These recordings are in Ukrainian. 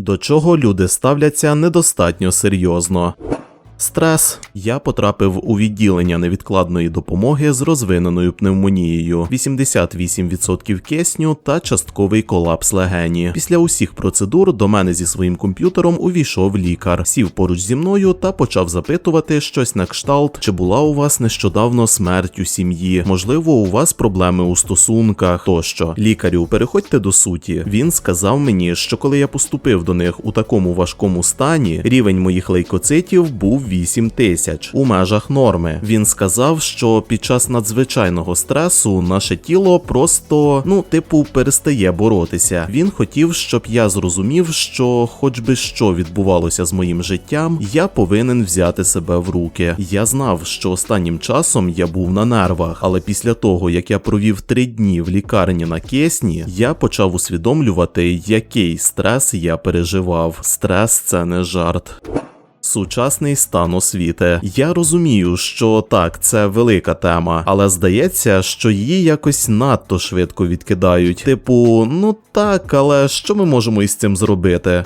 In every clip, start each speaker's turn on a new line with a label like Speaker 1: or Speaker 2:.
Speaker 1: До чого люди ставляться недостатньо серйозно. Стрес. Я потрапив у відділення невідкладної допомоги з розвиненою пневмонією, 88% кисню та частковий колапс легені. Після усіх процедур до мене зі своїм комп'ютером увійшов лікар, сів поруч зі мною та почав запитувати щось на кшталт, чи була у вас нещодавно смерть у сім'ї, можливо, у вас проблеми у стосунках тощо. Лікарю, переходьте до суті. Він сказав мені, що коли я поступив до них у такому важкому стані, рівень моїх лейкоцитів був 8 тисяч у межах норми. Він сказав, що під час надзвичайного стресу наше тіло просто, ну, типу, перестає боротися. Він хотів, щоб я зрозумів, що, хоч би що відбувалося з моїм життям, я повинен взяти себе в руки. Я знав, що останнім часом я був на нервах, але після того, як я провів три дні в лікарні на кисні, я почав усвідомлювати, який стрес я переживав. Стрес це не жарт. Сучасний стан освіти. Я розумію, що так, це велика тема, але здається, що її якось надто швидко відкидають. Типу, ну так, але що ми можемо із цим зробити?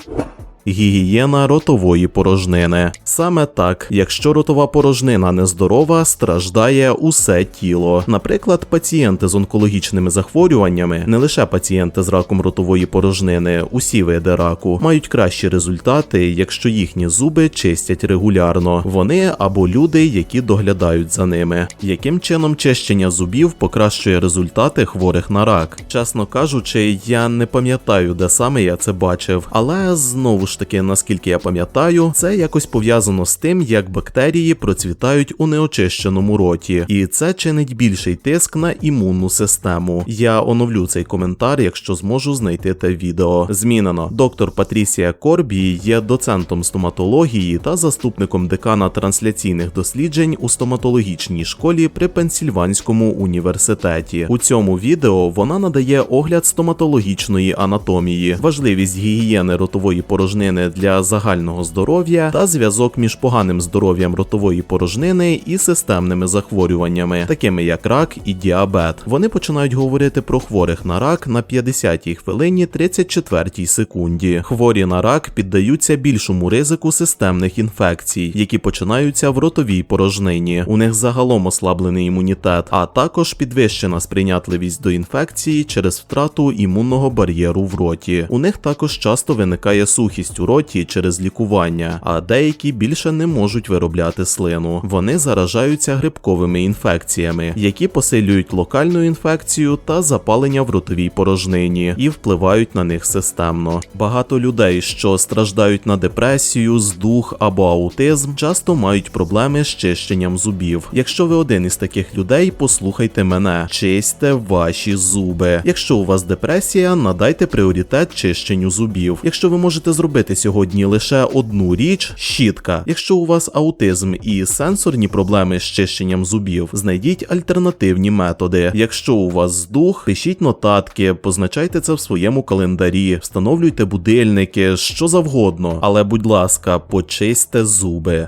Speaker 1: Гігієна ротової порожнини. Саме так, якщо ротова порожнина нездорова, страждає усе тіло. Наприклад, пацієнти з онкологічними захворюваннями, не лише пацієнти з раком ротової порожнини, усі види раку, мають кращі результати, якщо їхні зуби чистять регулярно. Вони або люди, які доглядають за ними. Яким чином чищення зубів покращує результати хворих на рак? Чесно кажучи, я не пам'ятаю, де саме я це бачив, але знову ж таки, наскільки я пам'ятаю, це якось пов'язано з тим, як бактерії процвітають у неочищеному роті, і це чинить більший тиск на імунну систему. Я оновлю цей коментар, якщо зможу знайти те відео. Змінено. Доктор Патрісія Корбі є доцентом стоматології та заступником декана трансляційних досліджень у стоматологічній школі при Пенсільванському університеті. У цьому відео вона надає огляд стоматологічної анатомії, важливість гігієни ротової порожнини для загального здоров'я та зв'язок між поганим здоров'ям ротової порожнини і системними захворюваннями, такими як рак і діабет. Вони починають говорити про хворих на рак на 50-й хвилині 34 секунді. Хворі на рак піддаються більшому ризику системних інфекцій, які починаються в ротовій порожнині. У них загалом ослаблений імунітет, а також підвищена сприйнятливість до інфекції через втрату імунного бар'єру в роті. У них також часто виникає сухість у роті через лікування, а деякі більше не можуть виробляти слину. Вони заражаються грибковими інфекціями, які посилюють локальну інфекцію та запалення в ротовій порожнині і впливають на них системно. Багато людей, що страждають на депресію, здух або аутизм, часто мають проблеми з чищенням зубів. Якщо ви один із таких людей, послухайте мене, чисьте ваші зуби. Якщо у вас депресія, надайте пріоритет чищенню зубів. Якщо ви можете зробити сьогодні лише одну річ щітка. Якщо у вас аутизм і сенсорні проблеми з чищенням зубів, знайдіть альтернативні методи. Якщо у вас здух, пишіть нотатки, позначайте це в своєму календарі, встановлюйте будильники, що завгодно. Але, будь ласка, почисте зуби.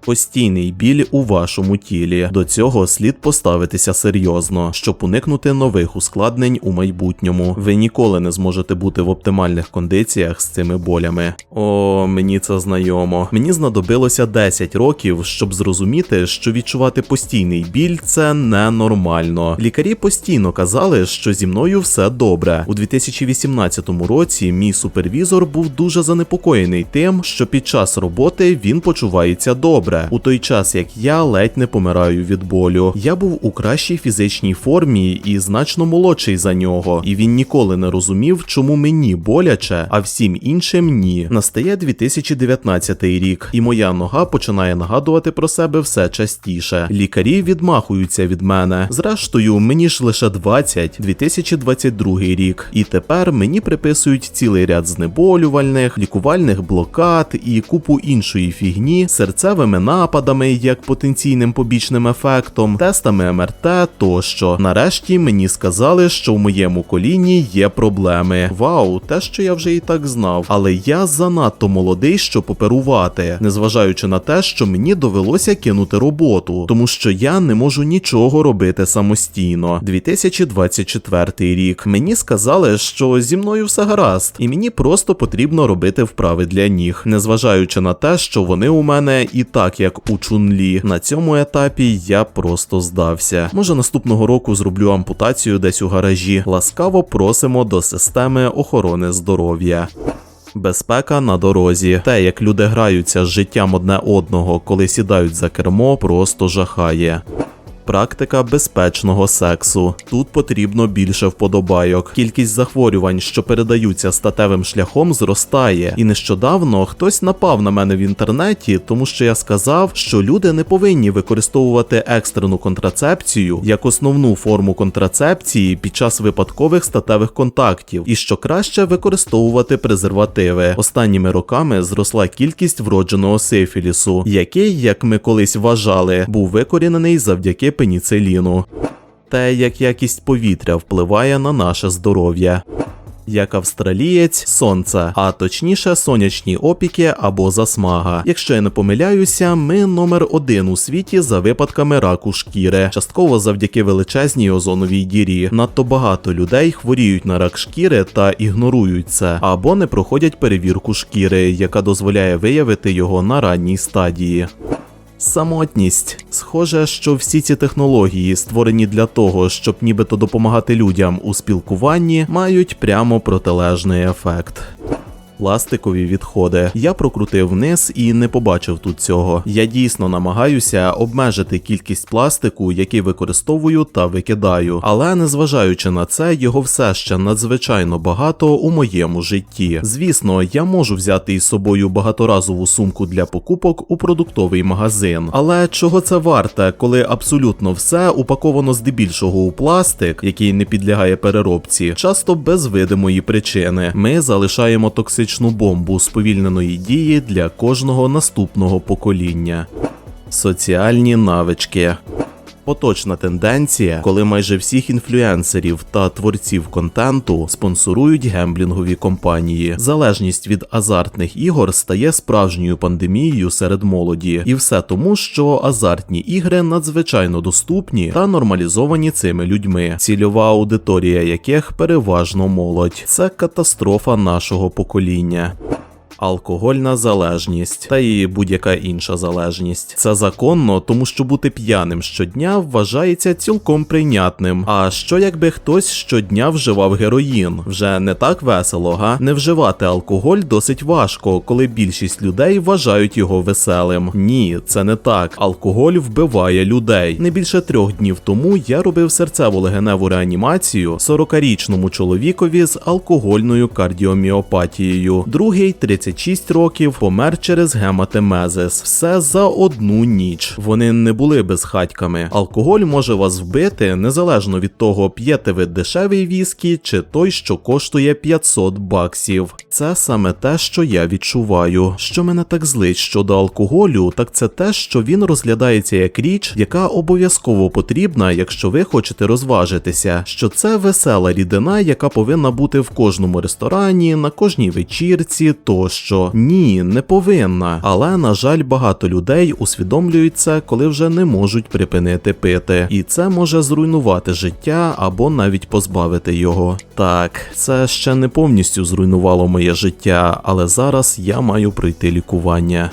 Speaker 1: Постійний біль у вашому тілі. До цього слід поставитися серйозно, щоб уникнути нових ускладнень у майбутньому. Ви ніколи не зможете бути в оптимальних кондиціях з цими болями. О, мені це знайомо. Мені знадобилося 10 років, щоб зрозуміти, що відчувати постійний біль це ненормально. Лікарі постійно казали, що зі мною все добре. У 2018 році мій супервізор був дуже занепокоєний тим, що під час роботи він почувається добре, у той час як я ледь не помираю від болю. Я був у кращій фізичній формі і значно молодший за нього, і він ніколи не розумів, чому мені боляче, а всім іншим ні. Настає 2019 рік, і моя нога починає нагадувати про себе все частіше. Лікарі відмахуються від мене. Зрештою, мені ж лише 20, 2022 рік, і тепер мені приписують цілий ряд знеболювальних, лікувальних блокад і купу іншої фігні серцевими серцевими нападами як потенційним побічним ефектом, тестами МРТ тощо. Нарешті мені сказали, що в моєму коліні є проблеми. Вау, те, що я вже і так знав. Але я занадто молодий, щоб оперувати, незважаючи на те, що мені довелося кинути роботу, тому що я не можу нічого робити самостійно. 2024 рік. Мені сказали, що зі мною все гаразд, і мені просто потрібно робити вправи для ніг, незважаючи на те, що вони у мене і так як у чунлі. На цьому етапі я просто здався. Може наступного року зроблю ампутацію десь у гаражі. Ласкаво просимо до системи охорони здоров'я. Безпека на дорозі. Те, як люди граються з життям одне одного, коли сідають за кермо, просто жахає. Практика безпечного сексу. Тут потрібно більше вподобайок. Кількість захворювань, що передаються статевим шляхом, зростає. І нещодавно хтось напав на мене в інтернеті, тому що я сказав, що люди не повинні використовувати екстрену контрацепцію як основну форму контрацепції під час випадкових статевих контактів, і що краще використовувати презервативи. Останніми роками зросла кількість вродженого сифілісу, який, як ми колись вважали, був викорінений завдяки пеніциліну. Те, як якість повітря впливає на наше здоров'я. Як австралієць, сонце, а точніше сонячні опіки або засмага. Якщо я не помиляюся, ми номер один у світі за випадками раку шкіри, частково завдяки величезній озоновій дірі. Надто багато людей хворіють на рак шкіри та ігнорують це, або не проходять перевірку шкіри, яка дозволяє виявити його на ранній стадії. Самотність. Схоже, що всі ці технології, створені для того, щоб нібито допомагати людям у спілкуванні, мають прямо протилежний ефект. Пластикові відходи. Я прокрутив вниз і не побачив тут цього. Я дійсно намагаюся обмежити кількість пластику, який використовую та викидаю. Але незважаючи на це, його все ще надзвичайно багато у моєму житті. Звісно, я можу взяти із собою багаторазову сумку для покупок у продуктовий магазин. Але чого це варте, коли абсолютно все упаковано здебільшого у пластик, який не підлягає переробці, часто без видимої причини. Ми залишаємо токсичну бомбу сповільненої дії для кожного наступного покоління. Соціальні навички. Поточна тенденція, коли майже всіх інфлюенсерів та творців контенту спонсорують гемблінгові компанії. Залежність від азартних ігор стає справжньою пандемією серед молоді, і все тому, що азартні ігри надзвичайно доступні та нормалізовані цими людьми, цільова аудиторія яких переважно молодь. Це катастрофа нашого покоління. Алкогольна залежність та і будь-яка інша залежність. Це законно, тому що бути п'яним щодня вважається цілком прийнятним. А що якби хтось щодня вживав героїн? Вже не так весело, га? Не вживати алкоголь досить важко, коли більшість людей вважають його веселим. Ні, це не так. Алкоголь вбиває людей. Не більше трьох днів тому я робив серцево легеневу реанімацію 40-річному чоловікові з алкогольною кардіоміопатією. Другий 36 років помер через гематемезис. Все за одну ніч. Вони не були безхатьками. Алкоголь може вас вбити незалежно від того, п'єте ви дешевий віскі чи той, що коштує 500 баксів. Це саме те, що я відчуваю. Що мене так злить щодо алкоголю, так це те, що він розглядається як річ, яка обов'язково потрібна, якщо ви хочете розважитися. Що це весела рідина, яка повинна бути в кожному ресторані, на кожній вечірці тощо. Ні, не повинна. Але на жаль, багато людей усвідомлюють це, коли вже не можуть припинити пити. І це може зруйнувати життя або навіть позбавити його. Так, це ще не повністю зруйнувало моє життя, але зараз я маю пройти лікування.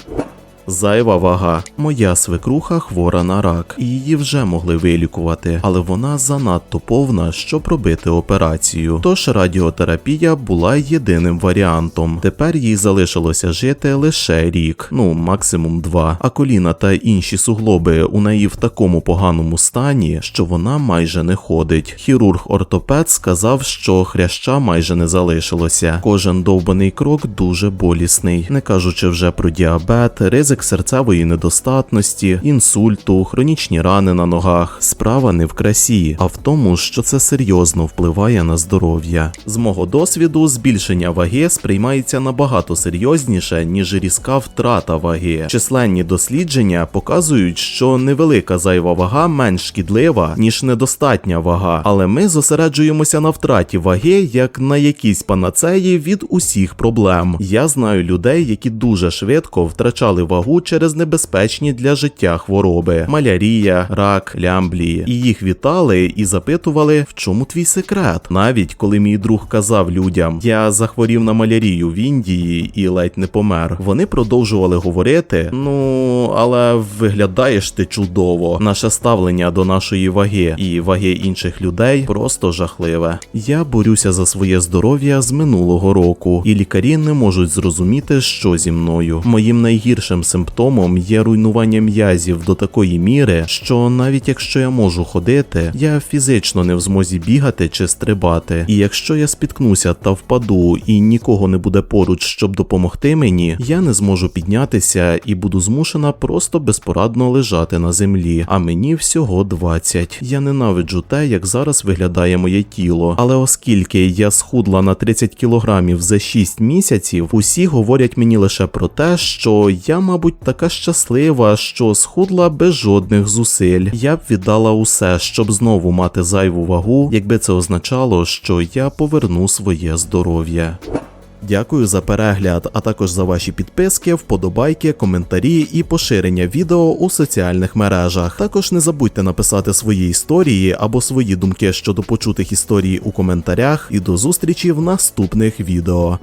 Speaker 1: Зайва вага. Моя свекруха хвора на рак, її вже могли вилікувати, але вона занадто повна, щоб робити операцію. Тож радіотерапія була єдиним варіантом. Тепер їй залишилося жити лише рік, ну максимум два. А коліна та інші суглоби у неї в такому поганому стані, що вона майже не ходить. Хірург-ортопед сказав, що хряща майже не залишилося. Кожен довбаний крок дуже болісний, не кажучи вже про діабет, ризик ризик серцевої недостатності, інсульту, хронічні рани на ногах. Справа не в красі, а в тому, що це серйозно впливає на здоров'я. З мого досвіду, збільшення ваги сприймається набагато серйозніше, ніж різка втрата ваги. Численні дослідження показують, що невелика зайва вага менш шкідлива, ніж недостатня вага, але ми зосереджуємося на втраті ваги як на якійсь панацеї від усіх проблем. Я знаю людей, які дуже швидко втрачали вагу через небезпечні для життя хвороби: малярія, рак, лямблії. І їх вітали і запитували, в чому твій секрет. Навіть коли мій друг казав людям, я захворів на малярію в Індії і ледь не помер. Вони продовжували говорити: ну але виглядаєш ти чудово. Наше ставлення до нашої ваги і ваги інших людей просто жахливе. Я борюся за своє здоров'я з минулого року, і лікарі не можуть зрозуміти, що зі мною. Моїм найгіршим симптомом є руйнування м'язів до такої міри, що навіть якщо я можу ходити, я фізично не в змозі бігати чи стрибати. І якщо я спіткнуся та впаду, і нікого не буде поруч, щоб допомогти мені, я не зможу піднятися і буду змушена просто безпорадно лежати на землі. А мені всього 20. Я ненавиджу те, як зараз виглядає моє тіло. Але оскільки я схудла на 30 кілограмів за 6 місяців, усі говорять мені лише про те, що я, мабуть, така щаслива, що схудла без жодних зусиль. Я б віддала усе, щоб знову мати зайву вагу, якби це означало, що я поверну своє здоров'я. Дякую за перегляд, а також за ваші підписки, вподобайки, коментарі і поширення відео у соціальних мережах. Також не забудьте написати свої історії або свої думки щодо почутих історій у коментарях. І до зустрічі в наступних відео.